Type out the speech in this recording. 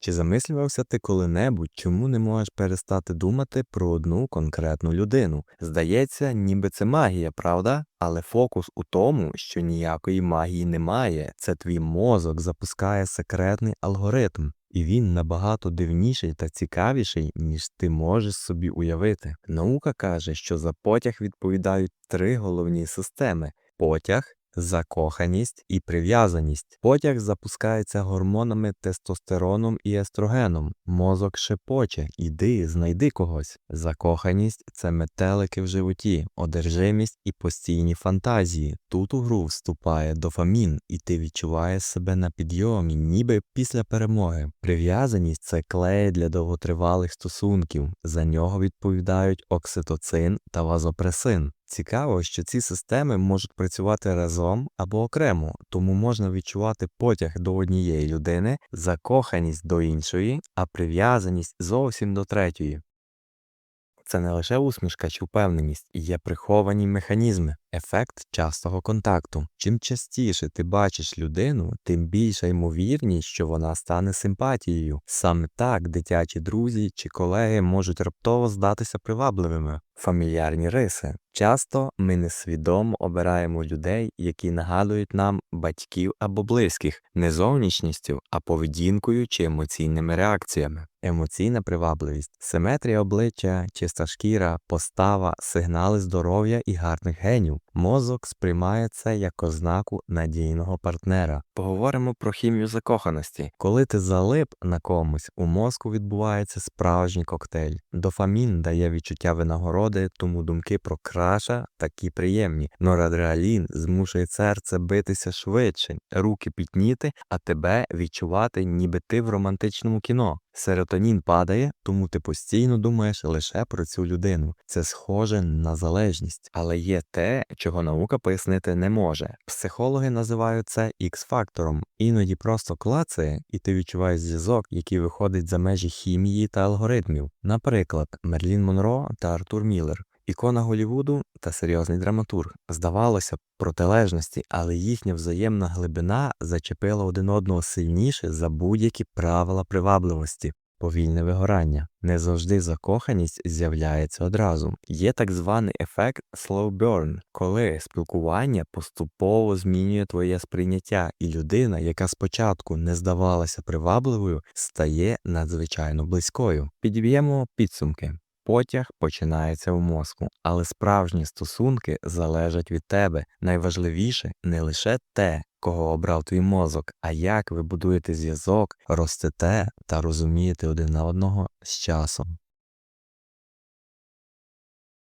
Чи замислювався ти коли-небудь, чому не можеш перестати думати про одну конкретну людину? Здається, ніби це магія, правда? Але фокус у тому, що ніякої магії немає. Це твій мозок запускає секретний алгоритм, і він набагато дивніший та цікавіший, ніж ти можеш собі уявити. Наука каже, що за потяг відповідають три головні системи: потяг. Закоханість і прив'язаність. Потяг запускається гормонами тестостероном і естрогеном. Мозок шепоче, іди, знайди когось. Закоханість це метелики в животі, одержимість і постійні фантазії. Тут у гру вступає дофамін, і ти відчуваєш себе на підйомі, ніби після перемоги. Прив'язаність це клей для довготривалих стосунків. За нього відповідають окситоцин та вазопресин. Цікаво, що ці системи можуть працювати разом або окремо, тому можна відчувати потяг до однієї людини, закоханість до іншої, а прив'язаність зовсім до третьої. Це не лише усмішка чи впевненість, є приховані механізми, ефект частого контакту. Чим частіше ти бачиш людину, тим більша ймовірність, що вона стане симпатією. Саме так дитячі друзі чи колеги можуть раптово здатися привабливими. Фамільярні риси. Часто ми несвідомо обираємо людей, які нагадують нам батьків або близьких, не зовнішністю, а поведінкою чи емоційними реакціями. Емоційна привабливість, симетрія обличчя, чиста шкіра, постава, сигнали здоров'я і гарних генів. Мозок сприймає це як ознаку надійного партнера. Поговоримо про хімію закоханості. Коли ти залип на комусь, у мозку відбувається справжній коктейль. Дофамін дає відчуття винагороди, тому думки про краша такі приємні. Норадреалін змушує серце битися швидше, руки пітніти, а тебе відчувати, ніби ти в романтичному кіно. Серотонін падає, тому ти постійно думаєш лише про цю людину. Це схоже на залежність, але є те, чого наука пояснити не може. Психологи називають це X-фактором. Іноді просто клацає, і ти відчуваєш зв'язок, який виходить за межі хімії та алгоритмів. Наприклад, Мерлін Монро та Артур Міллер. Ікона Голівуду та серйозний драматург. Здавалося б, протилежності, але їхня взаємна глибина зачепила один одного сильніше за будь-які правила привабливості. Повільне вигорання. Не завжди закоханість з'являється одразу. Є так званий ефект slow burn, коли спілкування поступово змінює твоє сприйняття, і людина, яка спочатку не здавалася привабливою, стає надзвичайно близькою. Підіб'ємо підсумки. Потяг починається в мозку, але справжні стосунки залежать від тебе. Найважливіше не лише те, кого обрав твій мозок, а як ви будуєте зв'язок, ростете та розумієте один на одного з часом.